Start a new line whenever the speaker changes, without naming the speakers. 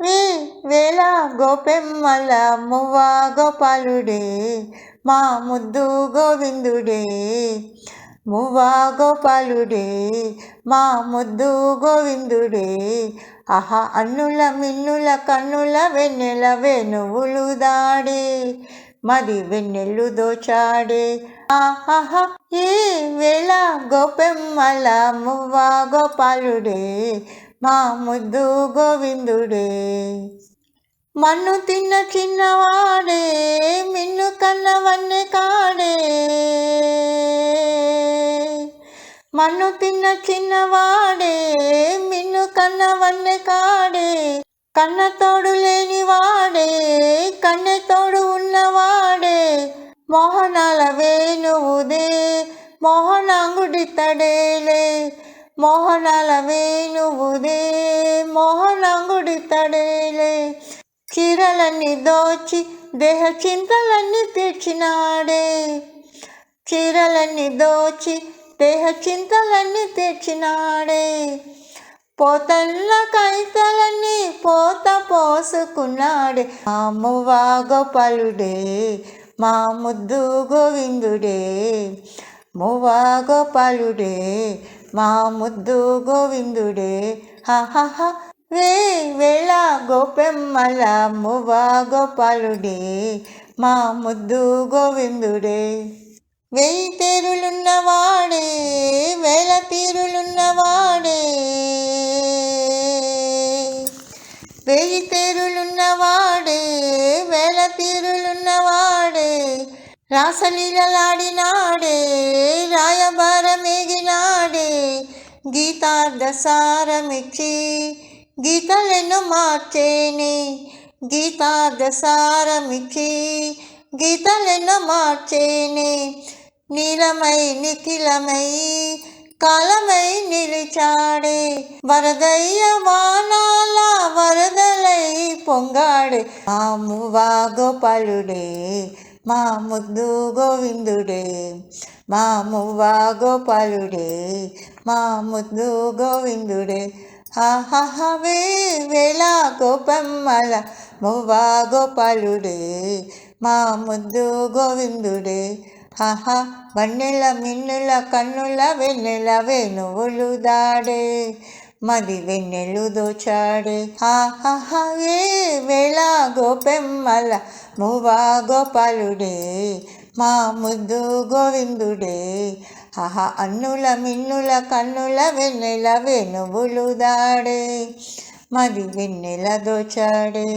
వే వేళ గోపెమ్మల మువ్వ గోపాలుడే మా ముద్దు గోవిందుడే. మువ్వ గోపాలుడే మా ముద్దు గోవిందుడే. ఆహా అన్నుల మిన్నుల కన్నుల వెన్నెల వేణువులు దాడే మది వెన్నెల్లు దోచాడే. ఆహా ఏ వేళ గోపెమ్మల మువ్వ గోపాలుడే మా ముద్దు గోవిందుడే. మన్ను తిన్న చిన్నవాడే మిన్ను కన్నవన్నే కాడే. మన్ను తిన్న చిన్నవాడే మిన్ను కన్నవన్నే కాడే. కన్న తోడు లేనివాడే కన్నె తోడు ఉన్నవాడే. మోహనాల వేణువుదే మోహనాంగుడి తడేలే మోహనాల వేణువుదే మోహనాంగుడి తడేలే. చీరలన్నీ దోచి దేహ చింతలన్నీ తీర్చినాడే చీరలన్నీ దోచి దేహ చింతలన్నీ తీర్చినాడే పోతల్ల కైతలన్నీ పోత పోసుకున్నాడే. మా మువ్వా గోపాలుడే మా ముద్దు గోవిందుడే. మువా గోపాలుడే మా ముద్దు గోవిందుడే. హహ వే వేళ గోపెమ్మల మువ గోపాలుడే. మా ముద్దు గోవిందుడే. వెయ్యి తేరులున్నవాడే వేల తీరులున్నవాడే వెయ్యి తేరులున్నవాడే వేల తీరులున్నవాడే రాసలీలలాడినాడే రాయభారమే గీతార్థసారమిచ్చి గీతలను మార్చేని. గీతార్థసారమిచ్చి గీతలను మార్చేని. నీలమై నిఖిలమై కాలమై నిలిచాడే. వరదయ్య వానాల వరదలై పొంగాడే. మా గోపాలుడే మా ముద్దు గోవిందుడే మా మువ్వా గోపాలుడే మా ముద్దు గోవిందుడే. ఆహాహవే వేళ గోపమ్మల మువ్వా గోపాలుడే మా ముద్దు గోవిందుడే. ఆహా వన్నెల మిన్నుల కన్నుల వెన్నెల వేణువులు దాడే మది వెన్నెలు దోచాడే హా హా ఏ వేళ గోపెమ్మల మువా గోపాలుడే మా ముద్దు గోవిందుడే ఆహా అన్నుల మిన్నుల కన్నుల వెన్నెల వెనువులు దాడే మది వెన్నెల దోచాడే